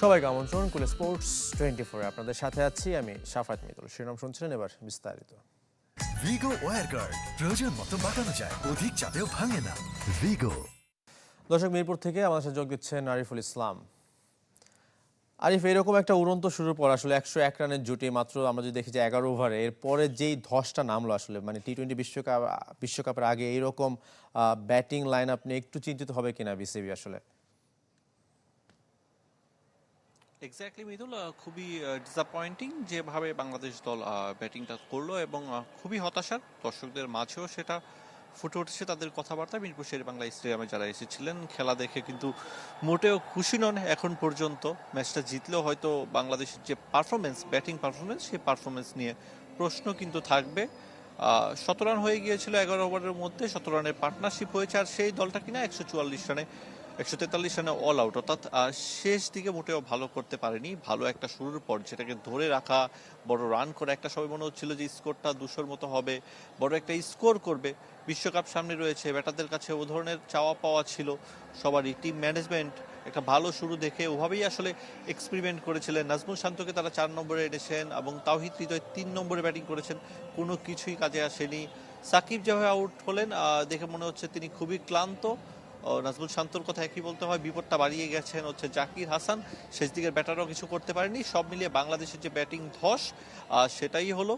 সবাইকে আমন্ত্রণ কুলে স্পোর্টস টোয়েন্টি ফোরে আপনাদের সাথে আছি আমি সাফাত মিতুল। শিরোনাম শুনছিলেন এবার বিস্তারিত। ভিগো ওয়ার গার্ড প্রয়োজন মতো বাঁকানো যায় অধিক চাপেও ভাঙে না। ভিগো দর্শক মিরপুর থেকে আমাদের সাথে যোগ দিচ্ছেন আরিফুল ইসলাম। আরিফ এরকম একটা উড়ন্ত শুরুর পর আসলে একশো এক রানের জুটি মাত্র আমরা যদি দেখি যে এগারো ওভারে এরপরে যেই ধসটা নামলো আসলে মানে টি টোয়েন্টি বিশ্বকাপ বিশ্বকাপের আগে এইরকম ব্যাটিং লাইন আপনি একটু চিন্তিত হবে কিনা বিসিবি আসলে? এক্স্যাক্টলি মিদুল খুবই ডিসঅ্যাপয়েন্টিং যেভাবে বাংলাদেশ দল ব্যাটিংটা করল এবং খুবই হতাশার দর্শকদের মাঝেও সেটা ফুটে উঠেছে তাদের কথাবার্তা। মিরপুর শের বাংলা স্টেডিয়ামে যারা এসেছিলেন, খেলা দেখে কিন্তু মোটেও খুশি নন এখন পর্যন্ত। ম্যাচটা জিতলেও হয়তো বাংলাদেশের যে পারফরমেন্স ব্যাটিং পারফরমেন্স সেই পারফরমেন্স নিয়ে প্রশ্ন কিন্তু থাকবে। শত রান হয়ে গিয়েছিল এগারো ওভারের মধ্যে রানের পার্টনারশিপ হয়েছে আর সেই দলটা কিনা একশো চুয়াল্লিশ রানে একশো তেতাল্লিশ রানে অল আউট অর্থাৎ শেষ দিকে মোটেও ভালো করতে পারেনি। ভালো একটা শুরুর পর যেটাকে ধরে রাখা বড় রান করে, একটা সময় মনে হচ্ছিল যে স্কোরটা দুশোর মতো হবে, বড় একটা স্কোর করবে। বিশ্বকাপ সামনে রয়েছে, ব্যাটারদের কাছে ও ধরনের চাওয়া পাওয়া ছিল। সবারই টিম ম্যানেজমেন্ট একটা ভালো শুরু দেখে ওভাবেই আসলে এক্সপেরিমেন্ট করেছিলেন। নাজমুল শান্তকে তারা চার নম্বরে এনেছেন এবং তাওহিদ হৃদয় তিন নম্বরে ব্যাটিং করেছেন। কোনো কিছুই কাজে আসেনি। সাকিব যেভাবে আউট হলেন দেখে মনে হচ্ছে তিনি খুবই ক্লান্ত। নাজমুল শান্তর কথা একই বলতে হয়? বিপদটা বাড়িয়ে গেছেন হচ্ছে জাকির হাসান। শেষ দিকের ব্যাটারও কিছু করতে পারেনি। সব মিলিয়ে বাংলাদেশের যে ব্যাটিং ধস সেটাই হলো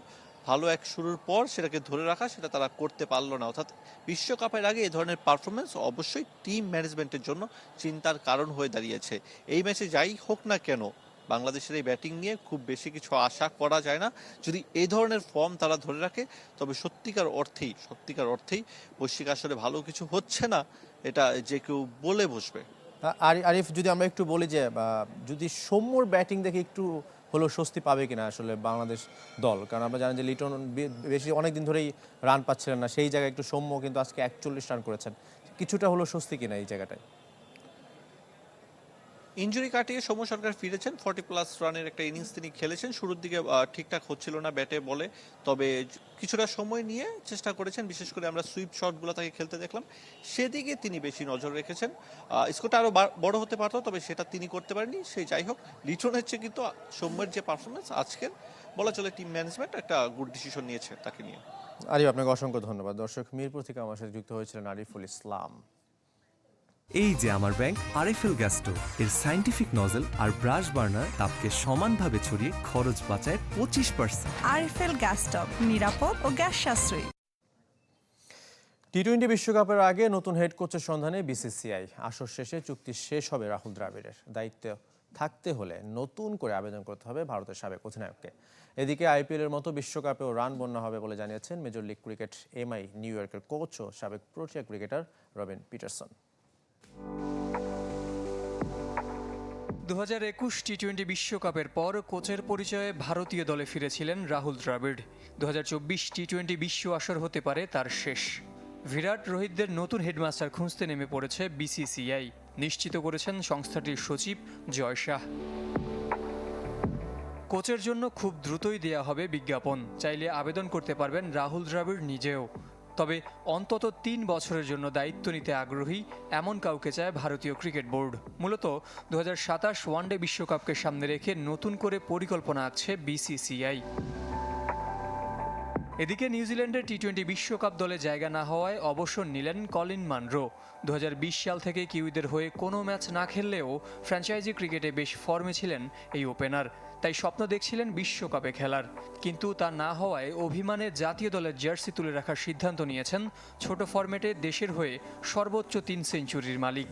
ভালো এক শুরুর পর সেটাকে ধরে রাখা, সেটা তারা করতে পারল না। অর্থাৎ বিশ্বকাপের আগে এই ধরনের পারফরমেন্স অবশ্যই টিম ম্যানেজমেন্টের জন্য চিন্তার কারণ হয়ে দাঁড়িয়েছে। এই ম্যাচে যাই হোক না কেন, বাংলাদেশের এই ব্যাটিং নিয়ে খুব বেশি কিছু আশা করা যায় না। যদি এই ধরনের ফর্ম তারা ধরে রাখে, তবে সত্যিকার অর্থেই সত্যিকার অর্থেই বৈশ্বিক আসলে ভালো কিছু হচ্ছে না। এটা যে কেউ বলে বসবে। আর, আরিফ, যদি আমরা একটু বলি যে যদি সৌম্যর ব্যাটিং দেখে একটু হলো স্বস্তি পাবে কিনা আসলে বাংলাদেশ দল? কারণ আমরা জানি যে লিটন বেশি অনেকদিন ধরেই রান পাচ্ছিলেন না। সেই জায়গায় একটু সৌম্য কিন্তু আজকে একচল্লিশ রান করেছেন। কিছুটা হলো স্বস্তি কিনা এই জায়গাটায়? ইঞ্জুরি কাটিয়ে সৌম্য সরকার ফিরেছেন। ফর্টি প্লাস রানের একটা ইনিংস তিনি খেলেছেন। শুরুর দিকে ঠিকঠাক হচ্ছিল না ব্যাটে বলে। তবে কিছুটা সময় নিয়ে চেষ্টা করেছেন। বিশেষ করে আমরা সুইপ শটগুলো তাকে খেলতে দেখলাম। সেদিকে তিনি বেশি নজর রেখেছেন। স্কোরটা আরও বড় হতে পারত, তবে সেটা তিনি করতে পারেননি। সেই যাই হোক লিটনের চেয়ে কিন্তু সৌম্যের যে পারফরমেন্স আজকের, বলা চলে টিম ম্যানেজমেন্ট একটা গুড ডিসিশন নিয়েছে তাকে নিয়ে। আরিফ, আপনাকে অসংখ্য ধন্যবাদ। দর্শক, মিরপুর থেকে আমার সাথে যুক্ত হয়েছিলেন আরিফুল ইসলাম। এই যে আমার ব্যাংক আরএফএল গ্যাস স্টোভ এর সাইন্টিফিক নজল আর ব্রাশ বার্নার তাপকে সমানভাবে ছড়িয়ে খরচ বাঁচায় পঁচিশ পার্সেন্ট আরএফএল গ্যাস স্টোভ নিরাপদ ও গ্যাস সাশ্রয়ী। টি টোয়েন্টি বিশ্বকাপের আগে নতুন হেড কোচের সন্ধানে বিসিসিআই আসর শেষে চুক্তি শেষ হবে রাহুল দ্রাবিড়ের। দায়িত্ব থাকতে হলে নতুন করে আবেদন করতে হবে ভারতের সাবেক অধিনায়ককে। এদিকে আইপিএল এর মতো বিশ্বকাপেও রান বন্যা হবে বলে জানিয়েছেন major league cricket MI New ইয়র্কের কোচ ও সাবেক প্রোটিয়া ক্রিকেটার রবিন পিটারসন। দু হাজার একুশ টি টোয়েন্টি বিশ্বকাপের পর কোচের পরিচয়ে ভারতীয় দলে ফিরেছিলেন রাহুল দ্রাবিড়। দু হাজার চব্বিশ টি টোয়েন্টি বিশ্ব আসর হতে পারে তার শেষ। বিরাট রোহিতদের নতুন হেডমাস্টার খুঁজতে নেমে পড়েছে বিসিসিআই নিশ্চিত করেছেন সংস্থাটির সচিব জয় শাহ। কোচের জন্য খুব দ্রুতই দেয়া হবে বিজ্ঞাপন। চাইলে আবেদন করতে পারবেন রাহুল দ্রাবিড় নিজেও। তবে অন্তত তিন বছরের জন্য দায়িত্ব নিতে আগ্রহী এমন কাউকে চায় ভারতীয় ক্রিকেট বোর্ড। মূলত দু হাজার সাতাশ ওয়ানডে বিশ্বকাপকে সামনে রেখে নতুন করে পরিকল্পনা আছে বিসিসিআই। এদিকে নিউজিল্যান্ডের টি টোয়েন্টি বিশ্বকাপ দলে জায়গা না হওয়ায় অবসর নিলেন কলিন মানরো। দু সাল থেকে কিউইদের হয়ে কোনো ম্যাচ না খেললেও ফ্র্যাঞ্চাইজি ক্রিকেটে বেশ ফর্মে ছিলেন এই ওপেনার। তাই স্বপ্ন দেখছিলেন বিশ্বকাপে খেলার। কিন্তু তা না হওয়ায় অভিমানে জাতীয় দলের জার্সি তুলে রাখার সিদ্ধান্ত নিয়েছেন ছোট ফরম্যাটে দেশের হয়ে সর্বোচ্চ তিন সেঞ্চুরির মালিক।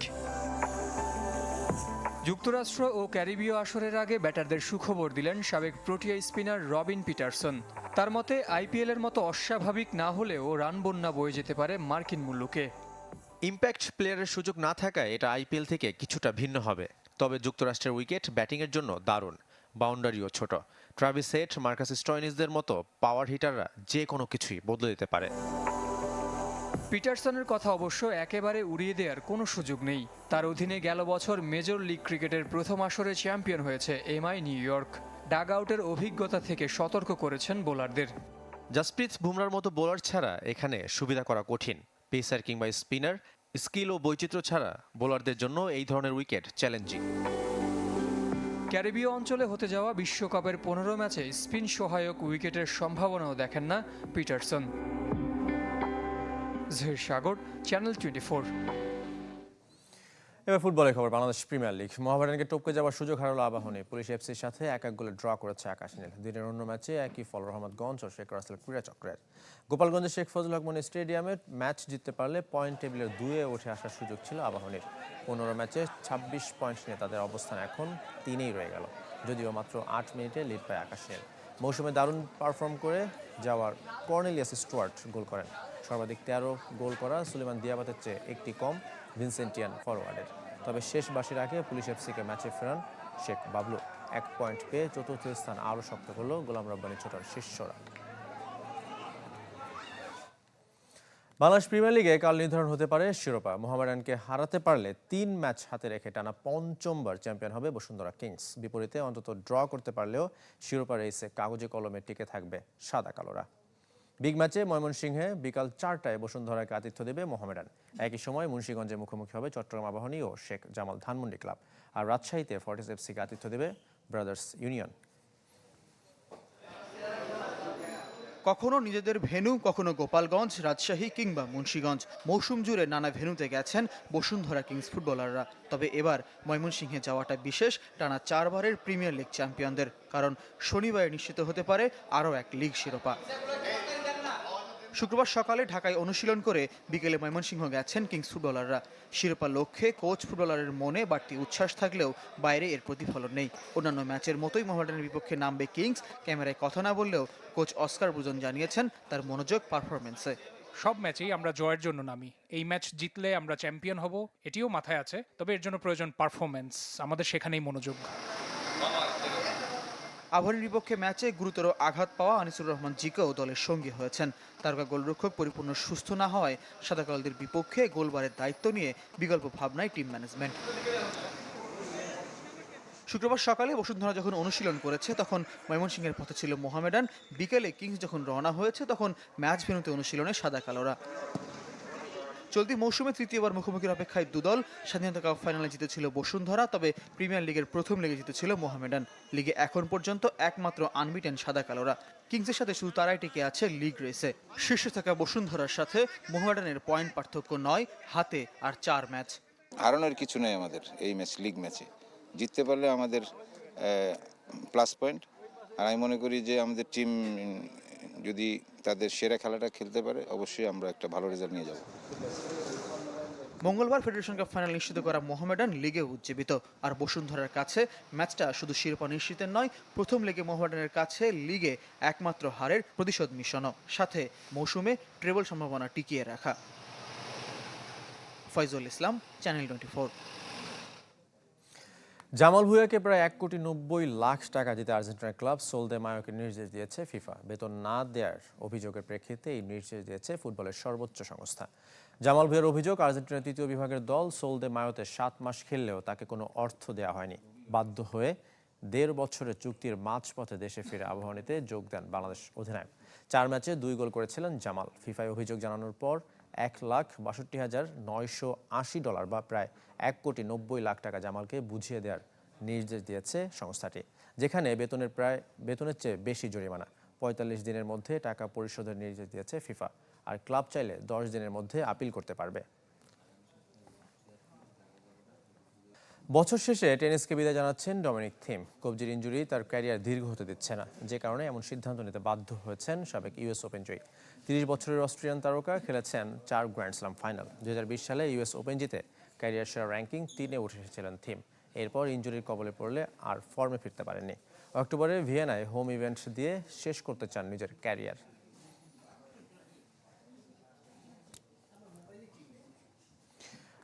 যুক্তরাষ্ট্র ও ক্যারিবীয় আসরের আগে ব্যাটারদের সুখবর দিলেন সাবেক প্রোটিয়া স্পিনার রবিন পিটারসন। তার মতে, আইপিএলের মতো অস্বাভাবিক না হলেও রান বন্যা বয়ে যেতে পারে মার্কিন মূল্যকে। ইম্প্যাক্ট প্লেয়ারের সুযোগ না থাকায় এটা আইপিএল থেকে কিছুটা ভিন্ন হবে। তবে যুক্তরাষ্ট্রের উইকেট ব্যাটিংয়ের জন্য দারুণ। বাউন্ডারিও ছোট। ট্রাভিস হেট মার্কাস স্টয়নিসদের মতো পাওয়ার হিটাররা যে কোনো কিছুই বদলে দিতে পারে। পিটারসনের কথা অবশ্য একেবারে উড়িয়ে দেওয়ার কোনো সুযোগ নেই। তার অধীনে গেল বছর মেজর লিগ ক্রিকেটের প্রথম আসরে চ্যাম্পিয়ন হয়েছে এমআই নিউ ইয়র্ক। ডাগ আউটের অভিজ্ঞতা থেকে সতর্ক করেছেন বোলারদের। জাসপ্রীত বুমরার মতো বোলার ছাড়া এখানে সুবিধা করা কঠিন। পেসার কিংবা স্পিনার স্কিল ও বৈচিত্র্য ছাড়া বোলারদের জন্য এই ধরনের উইকেট চ্যালেঞ্জিং। ক্যারিবীয় অঞ্চলে হতে যাওয়া বিশ্বকাপের পনেরো ম্যাচে স্পিন সহায়ক উইকেটের সম্ভাবনাও দেখেন না Pietersen. Zahir Sagar, channel twenty এবার ফুটবলের খবর, বাংলাদেশ প্রিমিয়ার লিগ। মোহামেডানকে টপকে যাওয়ার সুযোগ হারালো আবাহনী। পুলিশ এফসির সাথে এক এক গোলে ড্র করেছে আকাশ নীল। দিনের অন্য ম্যাচে একই ফল রহমতগঞ্জ ও শেখ রাসেল ক্রীড়া চক্রের। গোপালগঞ্জের শেখ ফজল হক মনি স্টেডিয়ামে ম্যাচ জিততে পারলে পয়েন্ট টেবিলের দুয়ে উঠে আসার সুযোগ ছিল আবাহনীর। পনেরো ম্যাচে ছাব্বিশ পয়েন্ট নিয়ে তাদের অবস্থান এখন তিনেই রয়ে গেল। যদিও মাত্র আট মিনিটে লিড পায় আকাশ নীল। মৌসুমে দারুণ পারফর্ম করে যাওয়ার কর্নেলিয়াস স্টুয়ার্ট গোল করেন। সর্বাধিক তেরো গোল করা সুলেমান দিয়াবাতের চেয়ে একটি কম ভিনসেন্টিয়ান ফরওয়ার্ডের তবে শেষ বাসির আগে পুলিশ এফসিকে ম্যাচে ফেরান শেখ বাবলু। এক পয়েন্ট পেয়ে চতুর্থ স্থান আরও শক্ত করল গোলাম রব্বানি ছোটার শিষ্যরা। বাংলাদেশ প্রিমিয়ার লিগে কাল নির্ধারণ হতে পারে শিরোপা। মোহামেডানকে হারাতে পারলে তিন ম্যাচ হাতে রেখে টানা পঞ্চমবার চ্যাম্পিয়ন হবে বসুন্ধরা কিংস। বিপরীতে অন্তত ড্র করতে পারলেও শিরোপা রেসে কাগজে কলমে টিকে থাকবে সাদা কালোরা। বিগ ম্যাচে ময়মনসিংহে বিকাল চারটায় বসুন্ধরাকে আতিথ্য দেবে মোহামেডান। একই সময় মুন্সিগঞ্জে মুখোমুখি হবে চট্টগ্রাম আবাহনী ও শেখ জামাল ধানমন্ডি ক্লাব। আর রাজশাহীতে ফর্টিস এফসিকে আতিথ্য দেবে ব্রাদার্স ইউনিয়ন। কখনো নিজেদের ভেন্যু, কখনো গোপালগঞ্জ, রাজশাহী কিংবা মুন্সীগঞ্জ। মৌসুম জুড়ে নানা ভেন্যুতে গেছেন বসুন্ধরা কিংস ফুটবলাররা। তবে এবার ময়মনসিংহে যাওয়াটা বিশেষ, টানা চারবারের প্রিমিয়ার লিগ চ্যাম্পিয়নদের। কারণ শনিবারে নিশ্চিত হতে পারে আরও এক লিগ শিরোপা। শুক্রবার সকালে ঢাকায় অনুশীলন করে বিকেলে ময়মনসিংহ গেছেন কিংস ফুটবলাররা। শিরোপা লক্ষ্যে কোচ ফুটবলারের মনে বাড়তি উচ্ছ্বাস থাকলেও বাইরে এর প্রতিফলন নেই। অন্যান্য ম্যাচের মতোই মোহামেডানের বিপক্ষে নামবে কিংস। ক্যামেরায় কথা না বললেও কোচ অস্কার বুজন জানিয়েছেন তার মনোযোগ পারফরমেন্সে সব ম্যাচেই আমরা জয়ের জন্য নামি। এই ম্যাচ জিতলে আমরা চ্যাম্পিয়ন হব, এটিও মাথায় আছে। তবে এর জন্য প্রয়োজন পারফরমেন্স আমাদের সেখানেই মনোযোগ। আবাহনীর বিপক্ষে ম্যাচে গুরুতর আঘাত পাওয়া আনিসুর রহমান জিকেও দলের সঙ্গী হয়েছেন। তারকা গোলরক্ষক পরিপূর্ণ সুস্থ না হওয়ায় সাদাকালদের বিপক্ষে গোলবারের দায়িত্ব নিয়ে বিকল্প ভাবনায় টিম ম্যানেজমেন্ট। শুক্রবার সকালে বসুন্ধরা যখন অনুশীলন করেছে, তখন ময়মনসিংহের পথে ছিল মোহামেডান। বিকেলে কিংস যখন রওনা হয়েছে, তখন ম্যাচ ভেনুতে অনুশীলনে সাদা কালোরা। চলতি মৌসুমে তৃতীয়বার মুখোমুখির অপেক্ষায় দুদল স্বাধীনতা কাপ ফাইনালে জিতেছিল বসুন্ধরা, তবে প্রিমিয়ার লিগের প্রথম লিগে জিতেছিল মোহামেডান। লিগে এখন পর্যন্ত একমাত্র আনবিটেন সাদা কালোরা। কিংসের সাথে শুধু তারাই টিকে আছে লিগ রেসে। শীর্ষে থাকা বসুন্ধরার সাথে মোহামেডানের পয়েন্ট পার্থক্য নয়, হাতে আর চার ম্যাচ। হারানোর কিছু নেই আমাদের এই ম্যাচ, লিগ ম্যাচে। জিততে পারলে আমাদের প্লাস পয়েন্ট আর আমি মনে করি যে আমাদের টিম যদি তাদের সেরা খেলাটা খেলতে পারে, অবশ্যই আমরা একটা ভালো রেজাল্ট নিয়ে যাব। মঙ্গলবার ফেডারেশন কাপ ফাইনাল নিশ্চিত করা মোহামেডান লিগে উজ্জীবিত। আর বসুন্ধরার কাছে ম্যাচটা শুধু শিরোপা নিশ্চিতের নয়, প্রথম লেগে মোহামেডানের কাছে লিগে একমাত্র হারের প্রতিশোধ মিশনও। সাথে মৌসুমে ট্রেবল সম্ভাবনা টিকিয়ে রাখা। ফয়জুল ইসলাম চ্যানেল টোয়েন্টি জামাল ভুঁইয়াকে প্রায় এক কোটি নব্বই লাখ টাকা দিতে আর্জেন্টিনার ক্লাব সোলদে মায়োকে নির্দেশ দিয়েছে ফিফা। বেতন না দেওয়ার অভিযোগের প্রেক্ষিতে এই নির্দেশ দিয়েছে ফুটবলের সর্বোচ্চ সংস্থা। জামাল ভুঁইয়ার অভিযোগ, আর্জেন্টিনার তৃতীয় বিভাগের দল সোলদে মায়োতে সাত মাস খেললেও তাকে কোনো অর্থ দেওয়া হয়নি। বাধ্য হয়ে দেড় বছরের চুক্তির মাঝপথে দেশে ফিরে আবাহনীতে যোগ দেন বাংলাদেশ অধিনায়ক। চার ম্যাচে দুই গোল করেছিলেন জামাল। ফিফায় অভিযোগ জানানোর পর এক লাখ বাষট্টি হাজার নয়শো আশি ডলার বা প্রায় এক কোটি নব্বই লাখ টাকা জামালকে বুঝিয়ে দেওয়ার নির্দেশ দিয়েছে সংস্থাটি, যেখানে বেতনের প্রায় বেতনের চেয়ে বেশি জরিমানা। পঁয়তাল্লিশ দিনের মধ্যে টাকা পরিশোধের নির্দেশ দিয়েছে ফিফা, আর ক্লাব চাইলে দশ দিনের মধ্যে আপিল করতে পারবে। বছর শেষে টেনিসকে বিদায় জানাচ্ছেন ডমিনিক থিম। কবজির ইঞ্জুরি তার ক্যারিয়ার দীর্ঘ হতে দিচ্ছে না, যে কারণে এমন সিদ্ধান্ত নিতে বাধ্য হয়েছেন সাবেক ইউএস ওপেন জয়ী। তিরিশ বছরের অস্ট্রিয়ান তারকা খেলেছেন চার গ্র্যান্ড স্লাম ফাইনাল দু হাজার বিশ সালে ইউএস ওপেন জিতে ক্যারিয়ার সেরা র্যাঙ্কিং তিনে উঠে এসেছিলেন থিম। এরপর ইঞ্জুরির কবলে পড়লে আর ফর্মে ফিরতে পারেননি। অক্টোবরে ভিয়েনায় হোম ইভেন্ট দিয়ে শেষ করতে চান নিজের ক্যারিয়ার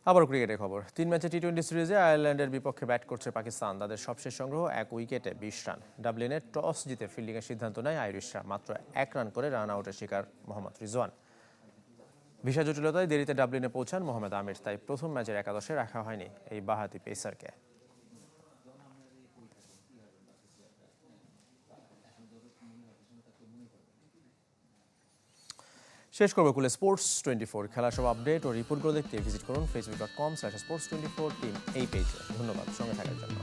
আবার ক্রিকেটের খবর। তিন ম্যাচে টি টোয়েন্টি সিরিজে আয়ারল্যান্ডের বিপক্ষে ব্যাট করছে পাকিস্তান। তাদের সবশেষ সংগ্রহ এক উইকেটে বিশ রান। ডাবলিনে টস জিতে ফিল্ডিংয়ের সিদ্ধান্ত নেয় আইরিশরা, মাত্র এক রান করে রান আউটের শিকার মোহাম্মদ রিজওয়ান। ভিসা জটিলতায় দেরিতে ডাবলিনে পৌঁছান মোহাম্মদ আমির, তাই প্রথম ম্যাচের একাদশে রাখা হয়নি এই বাহাতি পেসারকে। শেষ করব খুলে স্পোর্টস টোয়েন্টি ফোর খেলা সব আপডেট ও রিপোর্টগুলো দেখতে ভিজিট করুন Facebook dot com slash sports twenty four team এই পেজে ধন্যবাদ, সঙ্গে থাকার জন্য।